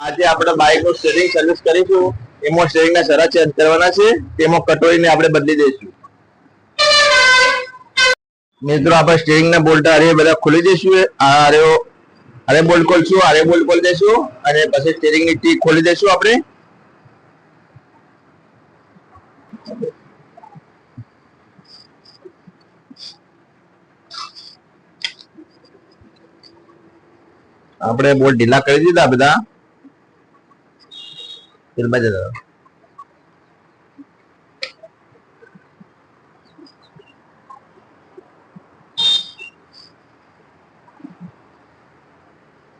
આજે આપણે બાઇકનું steering service કરીશું. એમાં સ્ટેરિંગ ના સરા ચેન્જ કરવાના છે. તેમાં કટોરીને આપણે બદલી દઈશું. મિત્રો, આપણે સ્ટેરિંગ ના બોલ્ટ અરે બધા ખોલી દઈશું. આ અરે અરે બોલ્ટ ખોલશું આરે બોલ્ટ ખોલી દઈશું. અને પછી સ્ટેરિંગની ટી ખોલી દઈશું આપણે. આપણે બોલ્ટ ઢીલા કરી દીધા બધા. ફિલ્મ જતા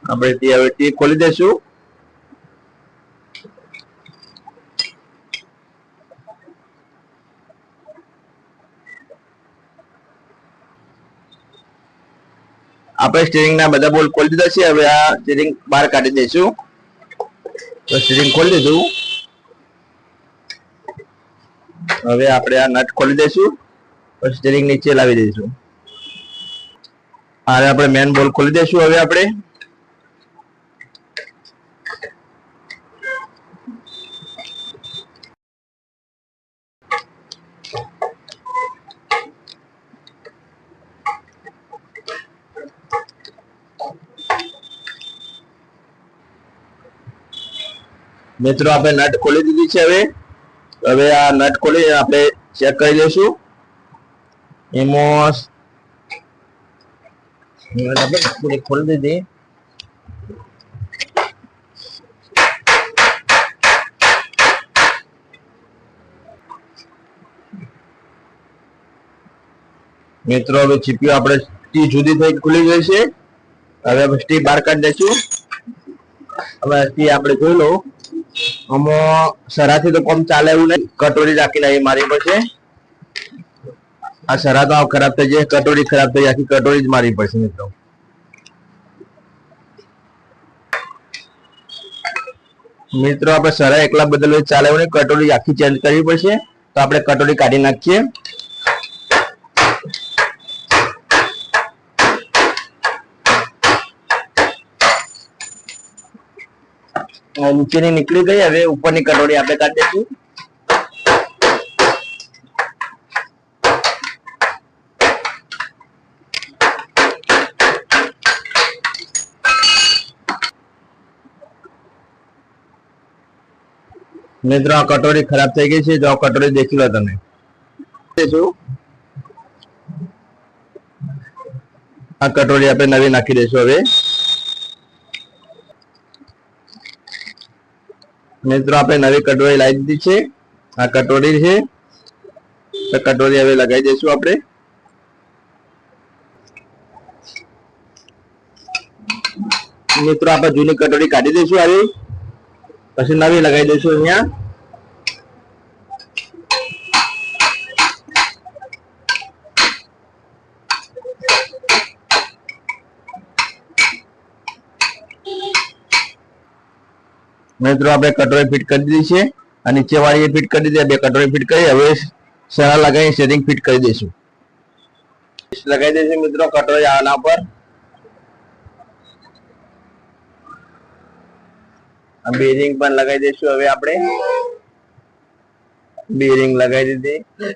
આપણે તે હવે તે ખોલી દેશું આપણે સ્ટીરિંગ ના બધા બોલ ખોલી દીધા છે હવે આ સ્ટેરિંગ બહાર કાઢી દઈશું સ્ટીરિંગ ખોલી દીધું હવે આપણે આ નટ ખોલી દઈશું સ્ટીરિંગ નીચે લાવી દઈશું. હવે આપણે મેન બોલ ખોલી દઈશું હવે આપણે. મિત્રો, આપણે નટ ખોલી દીધી છે હવે. હવે આ નટ ખોલી આપણે ચેક કરી લઈશું. એમાં આપણે ખોલી દીધી. મિત્રો, હવે ચીપીઓ આપણે ટી જુદી થઈ ખુલી ગઈ છે. હવે આપણે સ્ટી બહાર કાઢી દઈશું હવે સ્ટી આપણે જોઈ લો સરાથી તો કોમ ચાલે એવું નહીં. કટોરી રાખી અહીં મારી પડશે આ સરા તો ખરાબ થઈ જાય, કટોરી ખરાબ થઈ આખી કટોરી જ મારી પડશે મિત્રો. મિત્રો, આપણે સરા એકલા બદલ ચાલે એવું નહીં. કટોરી આખી ચેન્જ કરવી પડશે. તો આપણે કટોરી કાઢી નાખીએ. અ નીચેની નીકળી ગઈ હવે ઉપરની કટોરી આપણે કાઢી દઈશું. મિત્રો આ કટોરી ખરાબ થઈ ગઈ છે જો આ કટોરી દેખી લો તમે. દઈશું. આ કટોરી આપણે નવી નાખી દઈશું હવે. મિત્રો, આપણે નવી કટોરી લાવી દીધી છે. આ કટોરી છે. તો કટોરી હવે લગાવી દઈશું આપણે. મિત્રો, આપણે જૂની કટોરી કાઢી દઈશું આવી. પછી નવી લગાવી દઈશું અહીંયા. મિત્રો આપણે કટોરી ફિટ કરી દીધી છે અને નીચે વાળી ફિટ કરી દીધી બે કટોરી ફિટ કરી, હવે સરા લગાવી સેટિંગ ફિટ કરી દઈશું. લગાવી દઈશું મિત્રો કટોરી આના પર. બેરિંગ પણ લગાવી દઈશું હવે આપણે. બેરિંગ લગાવી દીધી.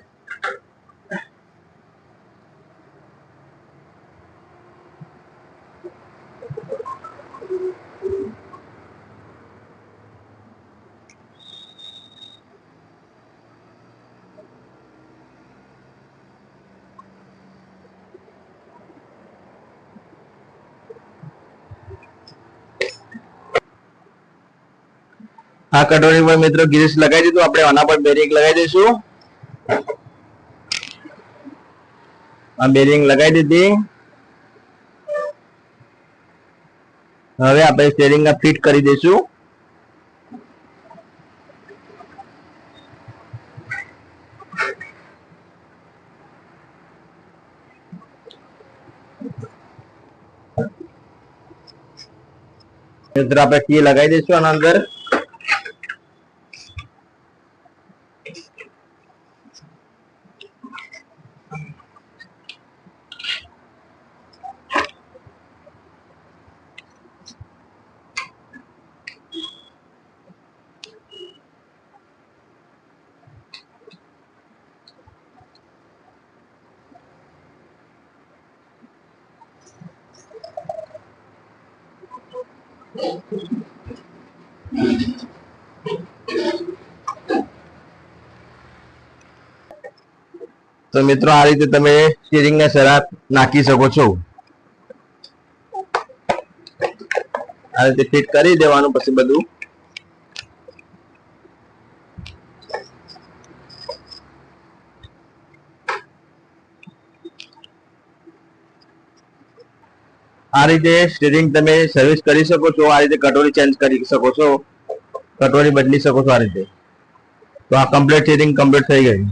આ કટોરી પર મિત્રો ગિરીશ લગાવી દીધું. આપણે આના પર બેરિંગ લગાવી દઈશું. આ બેરિંગ લગાવી દીધી. હવે આપણે સ્ટેરિંગ ફિટ કરી દઈશું. મિત્રો, આપણે કી લગાવી દઈશું આના અંદર. તો મિત્રો, આ રીતે તમે સ્ટીરિંગ ને સરા નાખી શકો છો. આ રીતે ફિટ કરી દેવાનું પછી બધું. આ રીતે સ્ટીરિંગ તમે સર્વિસ કરી શકો છો, આ રીતે કટોરી ચેન્જ કરી શકો છો, કટોરી બદલી શકો છો આ રીતે. તો આ કમ્પ્લીટ સ્ટીરિંગ કમ્પ્લીટ થઈ ગઈ.